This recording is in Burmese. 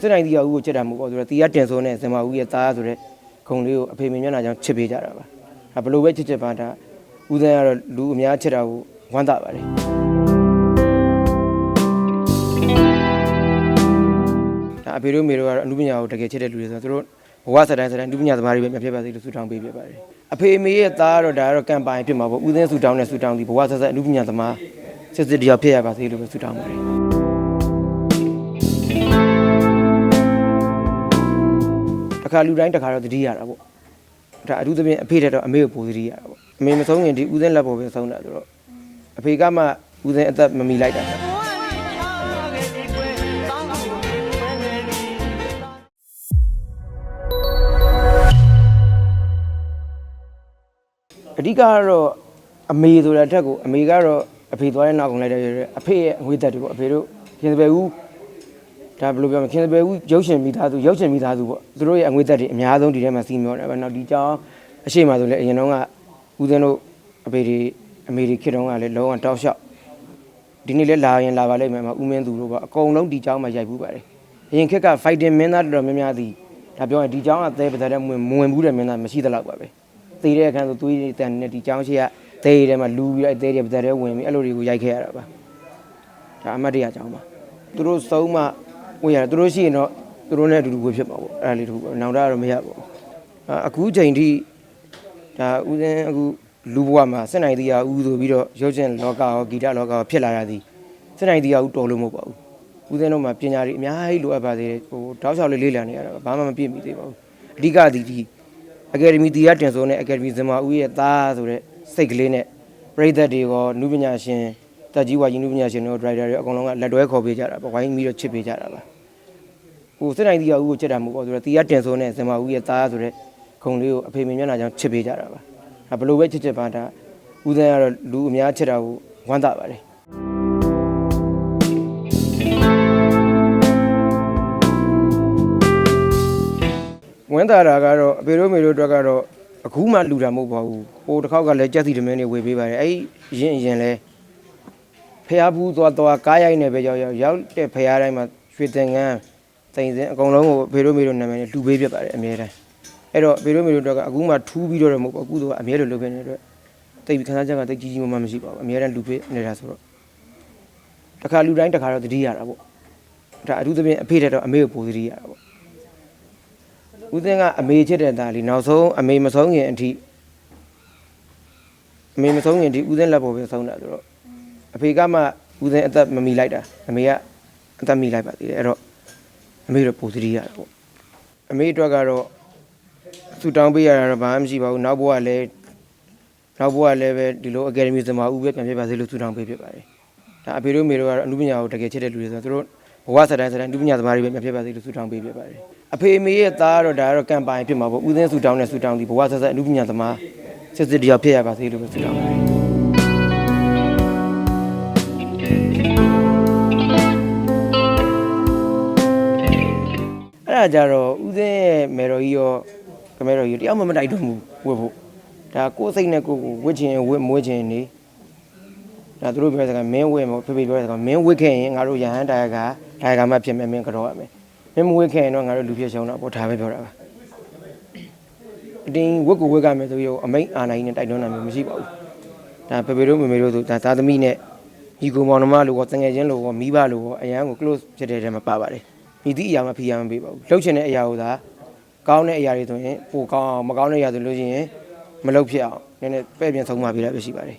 စစ်နိုင်တီယာဦးကိုချစ်တာမဟုတ်ပါဘူးဆိုတော့တီယာတင်ဆိုးနဲ့ဇင်မာဦးရဲ့သားဆိုတဲ့ဂုံလေးကိုအဖေမင်းမျက်နှာကြောင့်ချစ်ပေးကြတာပါဒါဘလို့ပဲချစ်ချစ်ပါဒါဦးစင်းကတော့လူအများချစ်တာကိုဝမ်းသာပါတယ်ဒါအဖေတို့မေတို့ကတော့အမှုပညာကိုတကယ်ချစ်တဲ့လူတွေဆိုတော့သူတို့ဘဝစတိုင်းစတိုင်းအမှုပညာသမားတွေပဲမြတ်ဖြစ်ပါစေလို့ဆုတောင်းပေးပြပါတယ်အဖေအမေရဲ့သားကတော့ဒါကတော့ကမ်ပိုင်ဖြစ်မှာပေါ့ဦးစင်းဆုတောင်းနဲ့ဆုတောင်းပြီးဘဝဆက်ဆက်အမှုပညာသမားစစ်စစ်တရားဖြစ်ရပါစေလို့ပဲဆုတောင်းပါတယ် ခါလူတိုင်းတစ်ခါတော့သတိရတာပေါ့ဒါအထူးသဖြင့်အဖေတက်တော့အမေကိုပိုသတိရတာပေါ့အမေမဆုံးရင်ဒီဦးစင်းလက်ပေါ်ပဲဆုံးတာဆိုတော့အဖေကမှဦးစင်းအသက်မမီလိုက်တာအဓိကကတော့အမေဆိုတဲ့အထက်ကိုအမေကတော့အဖေသွားတဲ့နောက်ကုန်လိုက်တဲ့အဖေရဲ့အငွေသက်တွေပေါ့အဖေတို့ခင်စပယ်ဦး ဒါဘယ်လိုပြောမလဲခင်ဗျယ်ဦးရုပ်ရှင်မိသားစုရုပ်ရှင်မိသားစုပေါ့သူတို့ရဲ့အငွေသက်တွေအများဆုံးဒီထဲမှာစီးမျောတယ်ဗျနောက်ဒီကြောင်အရှိမဆိုလဲအရင်တုန်းကဦးဇင်းတို့အဖေတွေအမေတွေခေတ်တုန်းကလည်းလုံးဝတောက်လျှောက်ဒီနေ့လဲလာရင်လာပါလိမ့်မယ်မှာဦးမင်းသူတို့ပေါ့အကုန်လုံးဒီကြောင်မှာရိုက်ဘူးပါတယ်အရင်ခေတ်က fighting မင်းသားတော်တော်များများသည်ဒါပြောရင်ဒီကြောင်ကသဲပသက်တဲ့မဝင်မဝင်ဘူးတဲ့မင်းသားမရှိသလောက်ပါပဲသေတဲ့အခန်းဆိုသွေးတွေတန်နေဒီကြောင်ရှိကသဲတွေထဲမှာလူပြီးတော့အဲသဲတွေပသက်တဲ့ဝင်ပြီးအဲ့လိုတွေကိုရိုက်ခဲ့ရတာပါဒါအမတ်တရကြောင်ပါသူတို့စုံးမှ ဝင်ရတယ်သူတို့ရှိရင်တော့သူတို့နဲ့အတူတူဝေဖြစ်မှာပေါ့အဲ့ဒါလေးတခုပေါ့နောက်တော့တော့မရပါဘူးအာအခုချိန်ထိဒါဦးစင်းအခုလူဘဝမှာစက်နိုင်တရားဦးဆိုပြီးတော့ရုပ်ရှင်လောကရောဂီတလောကရောဖြစ်လာရသည်စက်နိုင်တရားဦးတော်လို့မဟုတ်ပါဘူးဦးစင်းတို့မှာပညာတွေအများကြီးလိုအပ်ပါသေးတယ်ဟိုတောက်လျှောက်လေးလေးလာနေရတာဘာမှမပြည့်မီသေးပါဘူးအဓိကဒီဒီအကယ်ဒမီတရားတင်ဆိုတဲ့အကယ်ဒမီဇမာဦးရဲ့သားဆိုတဲ့စိတ်ကလေးနဲ့ပြည်သက်တွေရောနုပညာရှင်တက်ကြီးဝါကြီးနုပညာရှင်တို့ဒရိုက်တာတွေအကုန်လုံးကလက်တွဲခေါ်ပေးကြတာပေါ့ဝိုင်းပြီးတော့ချစ်ပေးကြတာပါ ဟိုစစ်နိုင်တီယာဦးကိုချစ်တာမဟုတ်ပါဘူးဆိုတော့တီယာတင်ဆိုးနဲ့ဇင်မာဦးရဲ့သားဆိုတဲ့ဂုံလေးကိုအဖေမင်းမျက်နှာကြောင့်ချစ်ပေးကြတာပါဒါဘလို့ပဲချစ်ချစ်ပါဒါဦးစင်းကတော့လူအများချစ်တာကိုဝမ်းသာပါတယ်ဝမ်းသာတာကတော့အဖေတို့မေတို့အတွက်ကတော့အခုမှလူတာမဟုတ်ပါဘူးဟိုတစ်ခေါက်ကလည်းကြက်စီတမင်းတွေဝေပေးပါတယ်အဲ့ရင်ရင်လဲဖះဘူးသွားသွားကားရိုက်နေပဲရောက်ရောက်ရောက်တဲ့ဖះတိုင်းမှာရွှေတင်ငန်း စိန်စင်အကုန်လုံးကိုဖေတို့မေတို့နာမည်နဲ့လှူပေးပြပါတယ်အများတန်းအဲ့တော့ဖေတို့မေတို့တော့ကအခုမှထူးပြီးတော့မဟုတ်ပါဘူးအခုတော့အများလို့လုပ်ခဲ့နေတဲ့အတွက်တိတ်ပြီးခန်းစားချက်ကတိတ်ကြီးကြီးမမမရှိပါဘူးအများတန်းလှူပေးနေတာဆိုတော့တခါလူတိုင်းတခါတော့သတိရတာပေါ့ဒါအထူးသဖြင့်အဖေတက်တော့အမေကိုပိုသတိရတာပေါ့ဦးစင်းကအမေချစ်တဲ့သားလေးနောက်ဆုံးအမေမဆုံးခင်အထိအမေမဆုံးခင်ဒီဦးစင်းလက်ပေါ်ပဲဆုံးတာဆိုတော့အဖေကမှဦးစင်းအသက်မမီလိုက်တာအမေကအသက်မီလိုက်ပါသေးတယ်အဲ့တော့ အမေတို့ပိုသတိရတာပေါ့အမေအတွက်ကတော့ဆူတောင်းပေးရတာတော့ဘာမှမရှိပါဘူးနောက်ဘဝလည်းနောက်ဘဝလည်းပဲဒီလိုအကယ်ဒမီစမာဦးပဲပြန်ဖြစ်ပါစေလို့ဆူတောင်းပေးဖြစ်ပါတယ်ဒါအဖေတို့မေတို့ကတော့အမှုပညာကိုတကယ်ချစ်တဲ့လူတွေဆိုတော့သူတို့ဘဝစတိုင်းစတိုင်းအမှုပညာသမားတွေပဲပြန်ဖြစ်ပါစေလို့ဆူတောင်းပေးဖြစ်ပါတယ်အဖေအမေရဲ့သားကတော့ဒါကတော့ကမ်ပိုင်ဖြစ်မှာပေါ့ဦးစင်းဆူတောင်းနဲ့ဆူတောင်းဒီဘဝဆက်ဆက်အမှုပညာသမားစစ်စစ်တရားဖြစ်ရပါစေလို့ပဲဆူတောင်းပါတယ် ဒါကြတော့ဦးစင်းရဲ့မေတော်ကြီးရောကမေတော်ကြီးရောတယောက်မှမတိုက်တော့ဘူးဝတ်ဖို့ဒါကိုယ်စိတ်နဲ့ကိုယ်ကိုဝတ်ချင်ဝတ်မွေးချင်နေဒါသူတို့ပြောတဲ့ကမင်းဝတ်မဖေဖေပြောတဲ့ကမင်းဝတ်ခဲ့ရင်ငါတို့ရဟန်းတာယာကတာယာကမှဖြစ်မယ်မင်းကတော့ရမယ်မင်းမဝတ်ခဲ့ရင်တော့ငါတို့လူဖြစ်ရှုံးတော့ပေါ့ဒါပဲပြောတာပါအတင်းဝတ်ကိုဝတ်ကမယ်ဆိုပြီးတော့အမိတ်အာဏာကြီးနဲ့တိုက်တွန်းတာမျိုးမရှိပါဘူးဒါဖေဖေတို့မေမေတို့ဆိုဒါသာသမီနဲ့ညီကိုမောင်နှမလို့ကောတငယ်ချင်းလို့ကောမိဘလို့ကောအရန်ကို close ဖြစ်တဲ့တဲမှာပါပါတယ် မိသည့်အရာမှဖိအားမပေးပါဘူးလှုပ်ချင်တဲ့အရာကိုသာကောင်းတဲ့အရာတွေဆိုရင်ပိုကောင်းအောင်မကောင်းတဲ့အရာဆိုလို့ရှိရင်မလှုပ်ဖြစ်အောင်နည်းနည်းပဲ့ပြန်ဆုံးမပေးတာပဲရှိပါတယ်